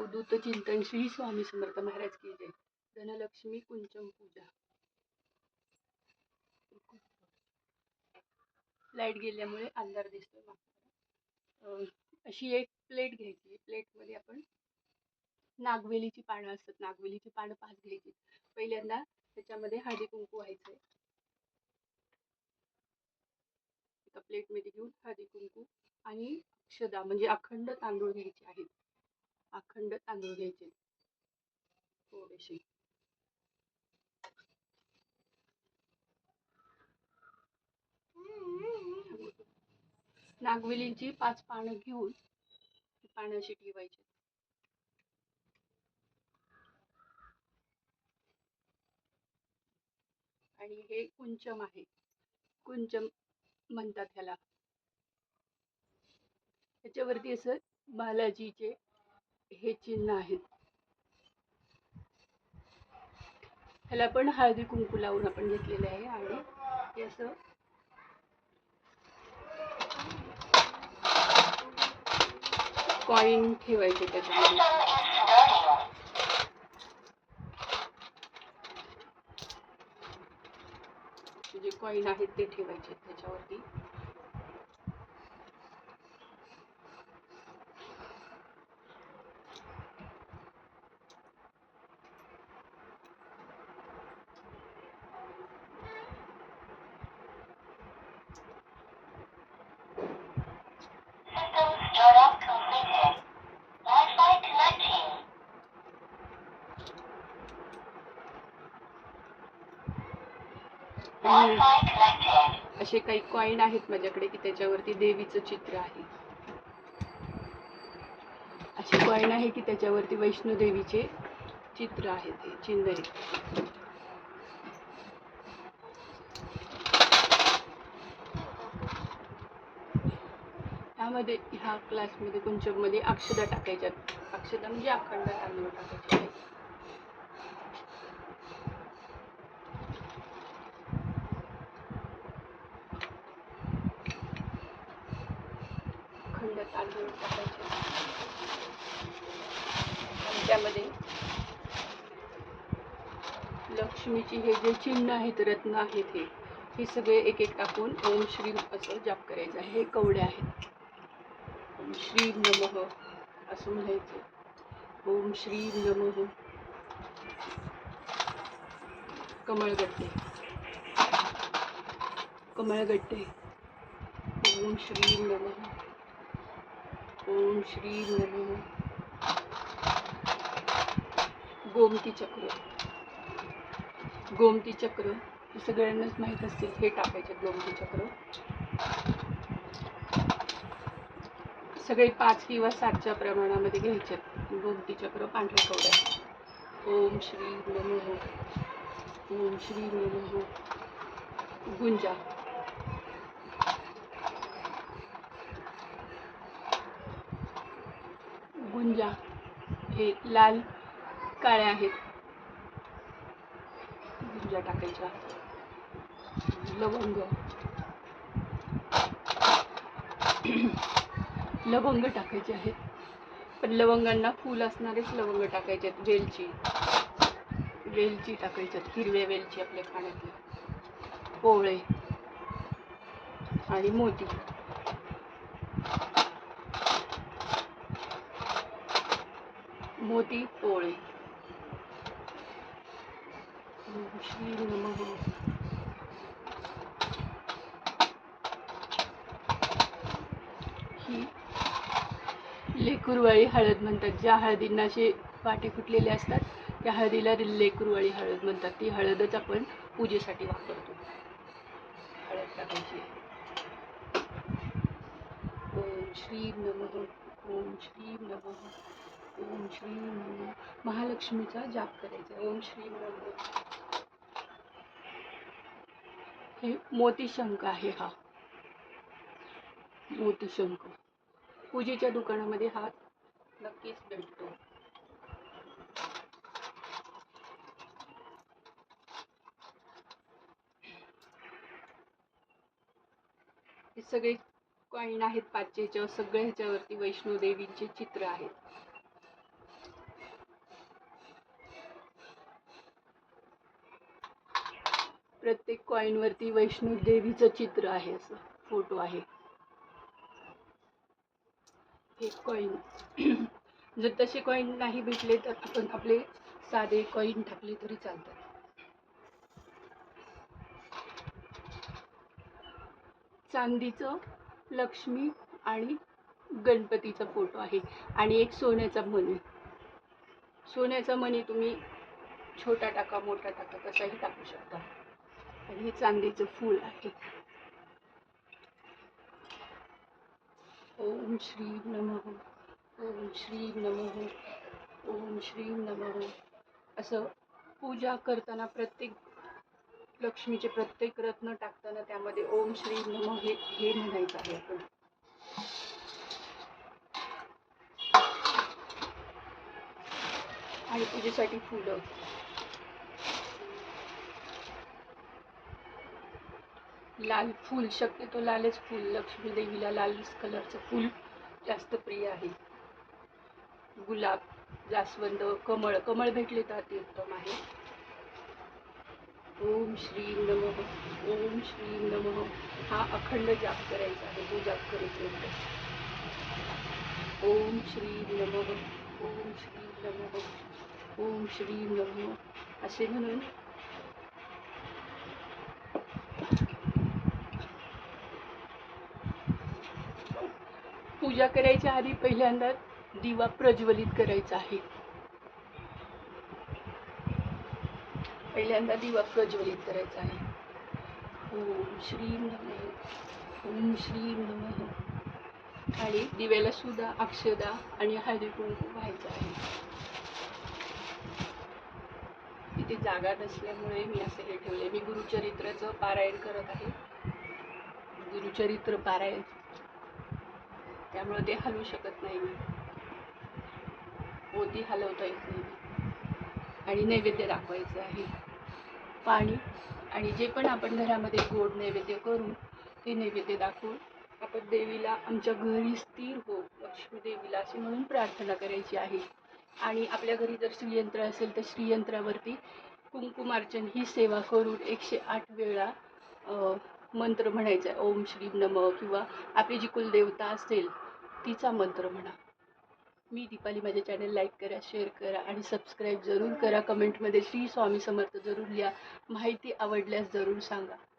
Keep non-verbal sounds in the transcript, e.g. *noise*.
अवधूत चिंतन श्री स्वामी समर्थ महाराज की जय. धनलक्ष्मी कुंचम पूजा. लाइट गेल्यामुळे अंधार दिसतो अशी एक प्लेट घ्यायची. प्लेटमध्ये आपण नागवेलीची पानं असतात. नागवेलीची पानं पाच घ्यायची. पहिल्यांदा त्याच्यामध्ये हळदी कुंकू व्हायचंय. एका प्लेटमध्ये घेऊन हळदी कुंकू आणि अक्षदा म्हणजे अखंड तांदूळ घ्यायचे आहेत. अखंड तांदूळ घ्यायचे. थोडेसे. नागवेलींची पाच पानं घेऊन पाण्याशी ठेवायची. आणि हे कुंचम आहे. कुंचम म्हणतात ह्याला. त्याच्यावरती असं बालाजीचे हे चिन्ह आहेत. ह्याला पण हळदी कुंकू लावून आपण घेतलेलं आहे आणि असं कॉईन ठेवायचे त्याच्यामध्ये. जे कॉईन आहेत ते ठेवायचे त्याच्यावरती. असे काही कॉईन आहेत माझ्याकडे की त्याच्यावरती देवीचं चित्र आहे. असे कॉईन आहे की त्याच्यावरती वैष्णोदेवीचे चित्र आहे ते चिंदरी. त्यामध्ये ह्या क्लासमध्ये कुंचमध्ये अक्षदा टाकायच्यात. अक्षदा म्हणजे अखंड तांदूळ टाकायचे. थोडं तांदूळ टाकायचे आणि त्यामध्ये लक्ष्मीची हे जे चिन्ह आहेत रत्न आहेत हे हे सगळे एक एक टाकून ओम श्री असं जाप करायचं आहे. हे कवडे आहेत. ओम श्री नमः असं म्हणायचं. ओम श्री नमः. कमळगट्टे. कमळगट्टे. ओम श्री नमः. ओम श्री नमः गोमती चक्र. गोमती चक्र हे सगळ्यांनाच माहीत असतील हे टाकायचे गोमती चक्र. सगळे पाच किंवा सातच्या प्रमाणामध्ये घ्यायचे. गोमती चक्र पांढऱ्या कवड्या. ओम श्री नमो. ओम श्री नमो. गुंजा. गुंजा हे लाल काळ्या आहेत. गुंजा टाकायच्या. लवंग. *clears throat* लवंग टाकायचे आहेत. पण लवंगांना फूल असणारेच लवंग टाकायचे आहेत. वेलची. वेलची टाकायच्यात हिरव्या वेलची आपल्या खाण्यातल्या. पोळे. आणि मोती. मोती पोळे. श्री नमः ही लेकुरवाळी हळद म्हणतात. ज्या हळदींना असे वाटे फुटलेले असतात त्या हळदीला लेकुरवाळी हळद म्हणतात. ती हळदच आपण पूजेसाठी वापरतो. हळद टाकायची ओम श्री नम. ओम श्री नम. ओम श्री महालक्ष्मीचा जाप करायचा ओम श्री हे मोतीशंख आहे हा. मोतीशंख. पूजेच्या दुकानामध्ये हा नक्कीच भेटतो. हे सगळे कॉईन आहेत पाचशेच्या ह्याच्यावर सगळ्या ह्याच्यावरती वैष्णोदेवीचे चित्र आहेत. प्रत्येक कॉईनवरती वैष्णू देवीचं चित्र आहे असं फोटो आहे. एक कॉईन जर तसे कॉईन नाही भेटले तर आपण आपले साधे कॉईन टाकले तरी चालतात. चांदीचं लक्ष्मी आणि गणपतीचा फोटो आहे. आणि एक सोन्याचा मणी. सोन्याचा मणी तुम्ही छोटा टाका मोठा टाका कसाही टाकू शकता. हे चांदीचं फूल आहे. ओम श्री नम. ओम श्री नम. ओम श्री नम. असं पूजा करताना प्रत्येक लक्ष्मीचे प्रत्येक रत्न टाकताना त्यामध्ये ओम श्री नम हे हे म्हणायचं आहे आपण. आणि पूजेसाठी फुलं. लाल फूल शक्यतो लालच फूल. लक्ष्मी देवीला लाल कलरचं फूल जास्त प्रिय आहे. गुलाब जास्वंद कमळ. कमळ भेटले तर अतिउत्तम आहे. ओम श्री नम. ओम श्री नमः. हा अखंड जाप करायचा आहे. तो जाप करेपर्यंत ओम श्री नम. ओम श्री नम. ओम श्री नम. असे म्हणून पूजा करायच्या आधी पहिल्यांदा दिवा प्रज्वलित करायचा आहे. पहिल्यांदा दिवा प्रज्वलित करायचा आहे. ओम श्री नमः ओम श्री नमः. आणि दिव्याला सुद्धा अक्षदा आणि हळदी कुंकू व्हायचं आहे. तिथे जागा नसल्यामुळे मी असं हे ठेवले मी गुरुचरित्राचं पारायण करत आहे. गुरुचरित्र पारायण. त्यामुळे ते हलवू शकत नाही. मोती हलवता येत नाही आणि नैवेद्य दाखवायचं आहे. पाणी आणि जे पण आपण घरामध्ये गोड नैवेद्य करू ते नैवेद्य दाखवून आपण देवीला आमच्या घरी स्थिर हो लक्ष्मी देवीला अशी म्हणून प्रार्थना करायची आहे. आणि आपल्या घरी जर श्रीयंत्र असेल तर श्रीयंत्रावरती कुंकुमार्चन ही सेवा करून एकशे आठ वेळा मंत्र म्हणायचा आहे ओम श्री नम किंवा आपली जी कुलदेवता असेल तिचा मंत्र म्हणा. मी दीपाली माझे चॅनल लाईक करा शेअर करा आणि सबस्क्राईब जरूर करा. कमेंटमध्ये श्री स्वामी समर्थ जरूर लिहा. माहिती आवडल्यास जरूर सांगा.